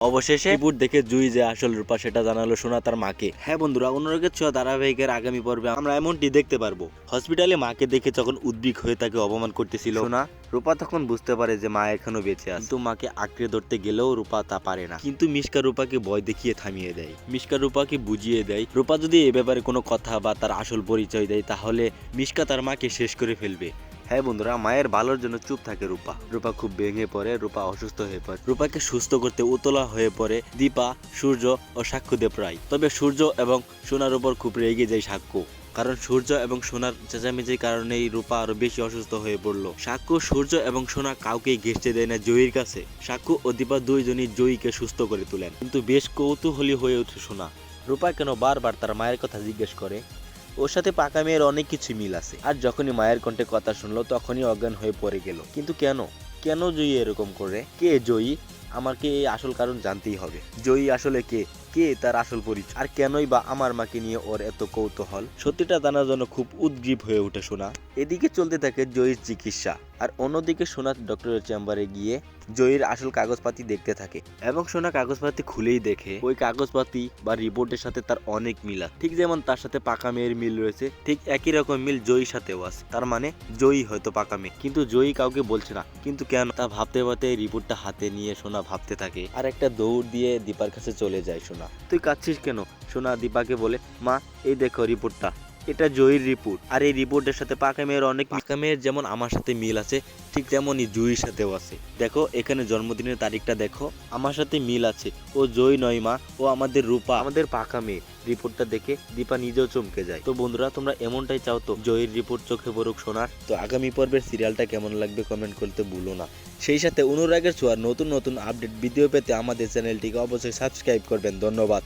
অবশেষে রিপোর্ট দেখে জুই যে আসল রূপা সেটা জানালো সোনা তার মাকে। হ্যাঁ বন্ধুরা অনুরাগের ছোঁয়া ধারাবাহিকের আগামী পর্বে আমরা এমনটি দেখতে পারব। হসপিটালে মাকে দেখে যখন উদ্বিগ হয়ে তাকে অপমান করতেছিল সোনা রূপা তখন বুঝতে পারে যে মা এখনও বেঁচে আছে। কিন্তু মাকে আঁকড়ে ধরতে গেলেও রূপা তা পারে না। কিন্তু মিশকা রূপাকে ভয় দেখিয়ে থামিয়ে দেয়। মিশকা রূপাকে বুঝিয়ে দেয় রূপা যদি এ ব্যাপারে কোনো কথা বা তার আসল পরিচয় দেয় তাহলে মিশকা তার মাকে শেষ করে ফেলবে। হ্যাঁ বন্ধুরা, মায়ের ভালোর জন্য চুপ থাকে রূপা। রূপা খুব ভেঙে পড়ে, রূপা অসুস্থ হয়ে পড়ে। রূপাকে সুস্থ করতে উতলা হয়ে পড়ে দীপা, সূর্য ও সাক্ষ্যদেব রায়। তবে সূর্য এবং সোনার উপর খুব রেগে যায় সাক্ষ্য। কারণ সূর্য এবং সোনার চেঁচামেচির কারণেই রূপা আরও বেশি অসুস্থ হয়ে পড়ল। সাক্ষু সূর্য এবং সোনা কাউকেই ঘেঁষতে দেয় না জয়ীর কাছে। সাক্ষু ও দীপা দুইজনই জয়ীকে সুস্থ করে তোলেন। কিন্তু বেশ কৌতূহলী হয়ে ওঠে সোনা। রূপা কেন বারবার তার মায়ের কথা জিজ্ঞেস করে? ওর সাথে পাকা মেয়ের অনেক কিছু মিল আছে। আর যখনই মায়ের কণ্ঠে কথা শুনলো, তখনই অজ্ঞান হয়ে পড়ে গেল। কিন্তু কেন? কেন জয়ী এরকম করে? কে জয়ী? আমাকে এই আসল কারণ জানতেই হবে। জয়ী আসলে কে? কে তার আসল পরিচয়? আর কেনই বা আমার মাকে নিয়ে ওর এত কৌতূহল? সত্যিটা জানার জন্য খুব উদ্গ্রীব হয়ে ওঠে শোনা এদিকে চলতে থাকে জয়ীর চিকিৎসা। আর অন্যদিকে সোনা ডক্টরের চেম্বারে গিয়ে জয়ীর আসল কাগজপাতি দেখতে থাকে এবং সোনা কাগজপাতি খুলেই দেখে ওই কাগজপাতি বা রিপোর্টের সাথে তার অনেক মিল আছে। ঠিক যেমন তার সাথে পাকা মেয়ের মিল রয়েছে, ঠিক একই রকম মিল জয়ীর সাথেও আছে। তার মানে জয়ী হয়তো পাকা মেয়ে, কিন্তু জয়ী কাউকে বলছে না। কিন্তু কেন? তা ভাবতে ভাবতে এই রিপোর্টটা হাতে নিয়ে সোনা ভাবতে থাকে। আর একটা দৌড় দিয়ে দীপার কাছে চলে যায় সোনা। তুই কাঁদছিস কেন? সোনা দীপাকে বলে, মা, এই দেখো রিপোর্টটা। এটা জয়ীর রিপোর্ট আর এই রিপোর্টের সাথে পাকা মেয়ের অনেক পাকা মেয়ের যেমন আমার সাথে মিল আছে, ঠিক তেমনই জয়ীর সাথেও আছে। দেখো, এখানে জন্মদিনের তারিখটা দেখো। আমার সাথে মিল আছে। ও জয় নয় মা, ও আমাদের রূপা। আমাদের পাকা মেয়ে। রিপোর্টটা দেখে দীপা নিজেও চমকে যায়। তো বন্ধুরা, তোমরা এমনটাই চাও তো, জয়ীর রিপোর্ট চোখে পড়ুক শোনার তো আগামী পর্বের সিরিয়ালটা কেমন লাগবে কমেন্ট করতে ভুলো না। সেই সাথে অনুরাগের ছোঁয়ার নতুন নতুন আপডেট ভিডিও পেতে আমাদের চ্যানেলটিকে অবশ্যই সাবস্ক্রাইব করবেন। ধন্যবাদ।